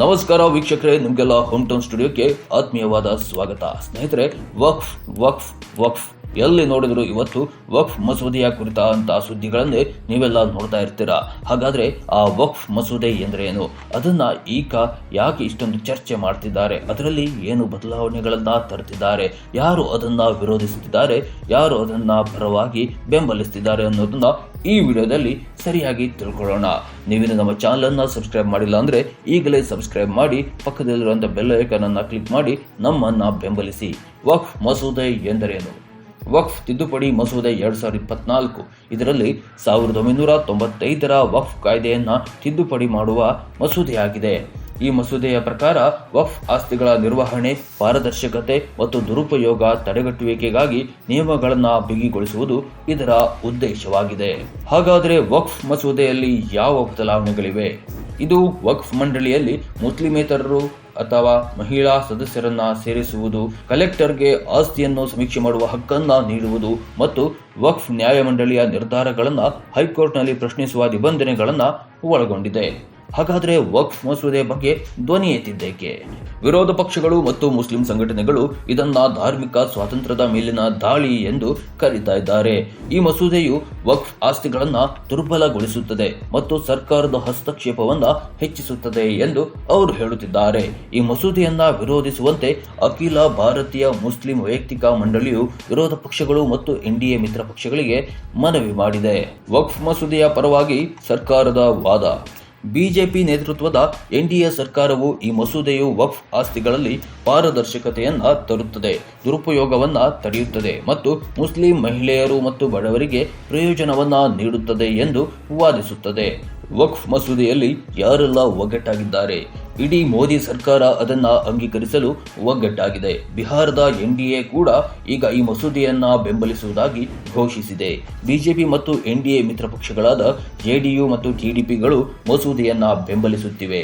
ನಮಸ್ಕಾರ ವೀಕ್ಷಕರೇ ನಿಮಗೆಲ್ಲ ಹೋಮ್ ಟೌನ್ ಸ್ಟುಡಿಯೋಕ್ಕೆ ಆತ್ಮೀಯವಾದ ಸ್ವಾಗತ. ಸ್ನೇಹಿತರೆ ವಕ್ಫ್ ವಕ್ಫ್ ವಕ್ಫ್. ಎಲ್ಲಿ ನೋಡಿದ್ರು ಇವತ್ತು ವಕ್ಫ್ ಮಸೂದೆಯ ಕುರಿತ ಅಂತ ಸುದ್ದಿಗಳನ್ನೇ ನೀವೆಲ್ಲ ನೋಡ್ತಾ ಇರ್ತೀರಾ? ಹಾಗಾದ್ರೆ ಆ ವಕ್ಫ್ ಮಸೂದೆ ಎಂದರೇನು? ಅದನ್ನ ಈಗ ಯಾಕೆ ಇಷ್ಟೊಂದು ಚರ್ಚೆ ಮಾಡ್ತಿದ್ದಾರೆ? ಅದರಲ್ಲಿ ಏನು ಬದಲಾವಣೆಗಳನ್ನ ತರ್ತಿದ್ದಾರೆ? ಯಾರು ಅದನ್ನ ವಿರೋಧಿಸುತ್ತಿದ್ದಾರೆ ಯಾರು ಅದನ್ನ ಪರವಾಗಿ ಬೆಂಬಲಿಸ್ತಿದ್ದಾರೆ ಅನ್ನೋದನ್ನ ಈ ವಿಡಿಯೋದಲ್ಲಿ ಸರಿಯಾಗಿ ತಿಳ್ಕೊಳ್ಳೋಣ. ನೀವಿನ ನಮ್ಮ ಚಾನಲ್ ಅನ್ನ ಸಬ್ಸ್ಕ್ರೈಬ್ ಮಾಡಿಲ್ಲ ಅಂದ್ರೆ ಈಗಲೇ ಸಬ್ಸ್ಕ್ರೈಬ್ ಮಾಡಿ ಪಕ್ಕದಲ್ಲಿರುವಂತಹ ಬೆಲ್ ಅನ್ನ ಕ್ಲಿಕ್ ಮಾಡಿ ನಮ್ಮನ್ನ ಬೆಂಬಲಿಸಿ. ವಕ್ಫ್ ಮಸೂದೆ ಎಂದರೇನು? ವಕ್ಫ್ ತಿದ್ದುಪಡಿ ಮಸೂದೆ ಎರಡ್ ಸಾವಿರದ ಇಪ್ಪತ್ನಾಲ್ಕು. ಇದರಲ್ಲಿ ಸಾವಿರದ ಒಂಬೈನೂರ ತೊಂಬತ್ತೈದರ ವಕ್ಫ್ ಕಾಯ್ದೆಯನ್ನು ತಿದ್ದುಪಡಿ ಮಾಡುವ ಮಸೂದೆಯಾಗಿದೆ. ಈ ಮಸೂದೆಯ ಪ್ರಕಾರ ವಕ್ಫ್ ಆಸ್ತಿಗಳ ನಿರ್ವಹಣೆ, ಪಾರದರ್ಶಕತೆ ಮತ್ತು ದುರುಪಯೋಗ ತಡೆಗಟ್ಟುವಿಕೆಗಾಗಿ ನಿಯಮಗಳನ್ನು ಬಿಗಿಗೊಳಿಸುವುದು ಇದರ ಉದ್ದೇಶವಾಗಿದೆ. ಹಾಗಾದರೆ ವಕ್ಫ್ ಮಸೂದೆಯಲ್ಲಿ ಯಾವ ಬದಲಾವಣೆಗಳಿವೆ? ಇದು ವಕ್ಫ್ ಮಂಡಳಿಯಲ್ಲಿ ಮುಸ್ಲಿಮೇತರರು ಅಥವಾ ಮಹಿಳಾ ಸದಸ್ಯರನ್ನ ಸೇರಿಸುವುದು, ಕಲೆಕ್ಟರ್ಗೆ ಆಸ್ತಿಯನ್ನು ಸಮೀಕ್ಷೆ ಮಾಡುವ ಹಕ್ಕನ್ನ ನೀಡುವುದು ಮತ್ತು ವಕ್ಫ್ ನ್ಯಾಯಮಂಡಳಿಯ ನಿರ್ಧಾರಗಳನ್ನು ಹೈಕೋರ್ಟ್ನಲ್ಲಿ ಪ್ರಶ್ನಿಸುವ ನಿಬಂಧನೆಗಳನ್ನು ಒಳಗೊಂಡಿದೆ. ಹಾಗಾದರೆ ವಕ್ಫ್ ಮಸೂದೆ ಬಗ್ಗೆ ಧ್ವನಿ ಎತ್ತಿದ್ದೇಕೆ? ವಿರೋಧ ಪಕ್ಷಗಳು ಮತ್ತು ಮುಸ್ಲಿಂ ಸಂಘಟನೆಗಳು ಇದನ್ನ ಧಾರ್ಮಿಕ ಸ್ವಾತಂತ್ರ್ಯದ ಮೇಲಿನ ದಾಳಿ ಎಂದು ಕರೀತಾ ಇದ್ದಾರೆ. ಈ ಮಸೂದೆಯು ವಕ್ಫ್ ಆಸ್ತಿಗಳನ್ನ ದುರ್ಬಲಗೊಳಿಸುತ್ತದೆ ಮತ್ತು ಸರ್ಕಾರದ ಹಸ್ತಕ್ಷೇಪವನ್ನ ಹೆಚ್ಚಿಸುತ್ತದೆ ಎಂದು ಅವರು ಹೇಳುತ್ತಿದ್ದಾರೆ. ಈ ಮಸೂದೆಯನ್ನ ವಿರೋಧಿಸುವಂತೆ ಅಖಿಲ ಭಾರತೀಯ ಮುಸ್ಲಿಂ ವೈಯಕ್ತಿಕ ಮಂಡಳಿಯು ವಿರೋಧ ಪಕ್ಷಗಳು ಮತ್ತು ಎನ್ಡಿಎ ಮಿತ್ರ ಪಕ್ಷಗಳಿಗೆ ಮನವಿ ಮಾಡಿದೆ. ವಕ್ಫ್ ಮಸೂದೆಯ ಪರವಾಗಿ ಸರ್ಕಾರದ ವಾದ ಬಿಜೆಪಿ ನೇತೃತ್ವದ ಎನ್ಡಿಎ ಸರ್ಕಾರವು ಈ ಮಸೂದೆಯು ವಕ್ಫ್ ಆಸ್ತಿಗಳಲ್ಲಿ ಪಾರದರ್ಶಕತೆಯನ್ನು ತರುತ್ತದೆ, ದುರುಪಯೋಗವನ್ನು ತಡೆಯುತ್ತದೆ ಮತ್ತು ಮುಸ್ಲಿಂ ಮಹಿಳೆಯರು ಮತ್ತು ಬಡವರಿಗೆ ಪ್ರಯೋಜನವನ್ನ ನೀಡುತ್ತದೆ ಎಂದು ವಾದಿಸುತ್ತದೆ. ವಕ್ಫ್ ಮಸೂದೆಯಲ್ಲಿ ಯಾರೆಲ್ಲ ಒಗ್ಗಟ್ಟಾಗಿದ್ದಾರೆ? ಇಡೀ ಮೋದಿ ಸರ್ಕಾರ ಅದನ್ನ ಅಂಗೀಕರಿಸಲು ಒಗ್ಗಟ್ಟಾಗಿದೆ. ಬಿಹಾರದ ಎನ್ಡಿಎ ಕೂಡ ಈಗ ಈ ಮಸೂದೆಯನ್ನ ಬೆಂಬಲಿಸುವುದಾಗಿ ಘೋಷಿಸಿದೆ. ಬಿಜೆಪಿ ಮತ್ತು ಎನ್ಡಿಎ ಮಿತ್ರ ಪಕ್ಷಗಳಾದ ಜೆಡಿಯು ಮತ್ತು ಟಿಡಿಪಿಗಳು ಮಸೂದೆಯನ್ನ ಬೆಂಬಲಿಸುತ್ತಿವೆ.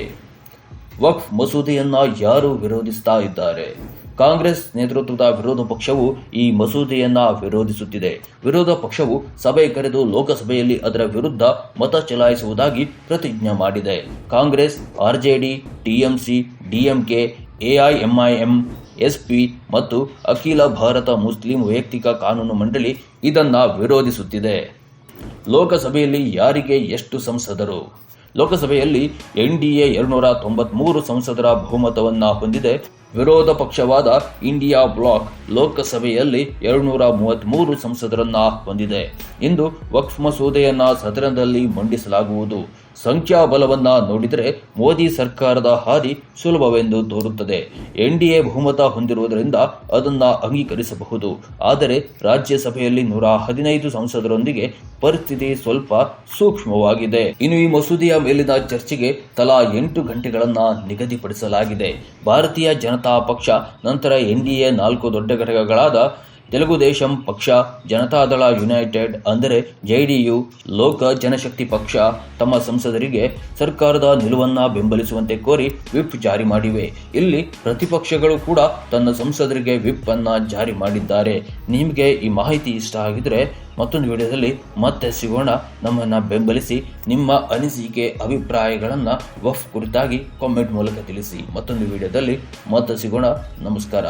ವಕ್ಫ್ ಮಸೂದೆಯನ್ನ ಯಾರು ವಿರೋಧಿಸ್ತಾ ಇದ್ದಾರೆ? ಕಾಂಗ್ರೆಸ್ ನೇತೃತ್ವದ ವಿರೋಧ ಪಕ್ಷವು ಈ ಮಸೂದೆಯನ್ನ ವಿರೋಧಿಸುತ್ತಿದೆ. ವಿರೋಧ ಪಕ್ಷವು ಸಭೆ ಕರೆದು ಲೋಕಸಭೆಯಲ್ಲಿ ಅದರ ವಿರುದ್ಧ ಮತ ಚಲಾಯಿಸುವುದಾಗಿ ಪ್ರತಿಜ್ಞೆ ಮಾಡಿದೆ. Congress RJD TMC DMK AIMIM SP ಮತ್ತು ಅಖಿಲ ಭಾರತ ಮುಸ್ಲಿಂ ವೈಯಕ್ತಿಕ ಕಾನೂನು ಮಂಡಳಿ ಇದನ್ನ ವಿರೋಧಿಸುತ್ತಿದೆ. ಲೋಕಸಭೆಯಲ್ಲಿ ಯಾರಿಗೆ ಎಷ್ಟು ಸಂಸದರು? ಲೋಕಸಭೆಯಲ್ಲಿ ಎನ್ಡಿಎ ಎರಡುನೂರ ತೊಂಬತ್ಮೂರು ಸಂಸದರ ಬಹುಮತವನ್ನು ಹೊಂದಿದೆ. ವಿರೋಧ ಪಕ್ಷವಾದ ಇಂಡಿಯಾ ಬ್ಲಾಕ್ ಲೋಕಸಭೆಯಲ್ಲಿ ಎರಡ್ನೂರ ಮೂವತ್ಮೂರು ಸಂಸದರನ್ನ ಹೊಂದಿದೆ. ಇಂದು ವಕ್ಫ್ ಮಸೂದೆಯನ್ನ ಸದನದಲ್ಲಿ ಮಂಡಿಸಲಾಗುವುದು. ಸಂಖ್ಯಾಬಲವನ್ನ ನೋಡಿದರೆ ಮೋದಿ ಸರ್ಕಾರದ ಹಾದಿ ಸುಲಭವೆಂದು ತೋರುತ್ತದೆ. ಎನ್ಡಿಎ ಬಹುಮತ ಹೊಂದಿರುವುದರಿಂದ ಅದನ್ನ ಅಂಗೀಕರಿಸಬಹುದು. ಆದರೆ ರಾಜ್ಯಸಭೆಯಲ್ಲಿ ನೂರ ಹದಿನೈದು ಸಂಸದರೊಂದಿಗೆ ಪರಿಸ್ಥಿತಿ ಸ್ವಲ್ಪ ಸೂಕ್ಷ್ಮವಾಗಿದೆ. ಇನ್ನು ಈ ಮಸೂದೆಯ ಮೇಲಿನ ಚರ್ಚೆಗೆ ತಲಾ ಎಂಟು ಗಂಟೆಗಳನ್ನ ನಿಗದಿಪಡಿಸಲಾಗಿದೆ. ಭಾರತೀಯ ಜನತಾ ಪಕ್ಷ ನಂತರ ಎನ್ಡಿಎ ನಾಲ್ಕು ದೊಡ್ಡ ಘಟಕಗಳಾದ ತೆಲುಗುದೇಶಂ ಪಕ್ಷ ಜನತಾದಳ ಯುನೈಟೆಡ್, ಅಂದರೆ ಜೆಡಿಯು ಲೋಕ ಜನಶಕ್ತಿ ಪಕ್ಷ, ತಮ್ಮ ಸಂಸದರಿಗೆ ಸರ್ಕಾರದ ನಿಲುವನ್ನ ಬೆಂಬಲಿಸುವಂತೆ ಕೋರಿ ವಿಪ್ ಜಾರಿ ಮಾಡಿವೆ. ಇಲ್ಲಿ ಪ್ರತಿಪಕ್ಷಗಳು ಕೂಡ ತನ್ನ ಸಂಸದರಿಗೆ ವಿಪ್ ಅನ್ನ ಜಾರಿ ಮಾಡಿದ್ದಾರೆ. ನಿಮಗೆ ಈ ಮಾಹಿತಿ ಇಷ್ಟ ಆಗಿದ್ರೆ ಮತ್ತೊಂದು ವಿಡಿಯೋದಲ್ಲಿ ಮತ್ತೆ ಸಿಗೋಣ. ನಮ್ಮನ್ನ ಬೆಂಬಲಿಸಿ, ನಿಮ್ಮ ಅನಿಸಿಕೆ, ಅಭಿಪ್ರಾಯಗಳನ್ನು ವಫ್ ಕುರಿತಾಗಿ ಕಾಮೆಂಟ್ ಮೂಲಕ ತಿಳಿಸಿ. ಮತ್ತೊಂದು ವಿಡಿಯೋದಲ್ಲಿ ಮತ್ತೆ ಸಿಗೋಣ. ನಮಸ್ಕಾರ.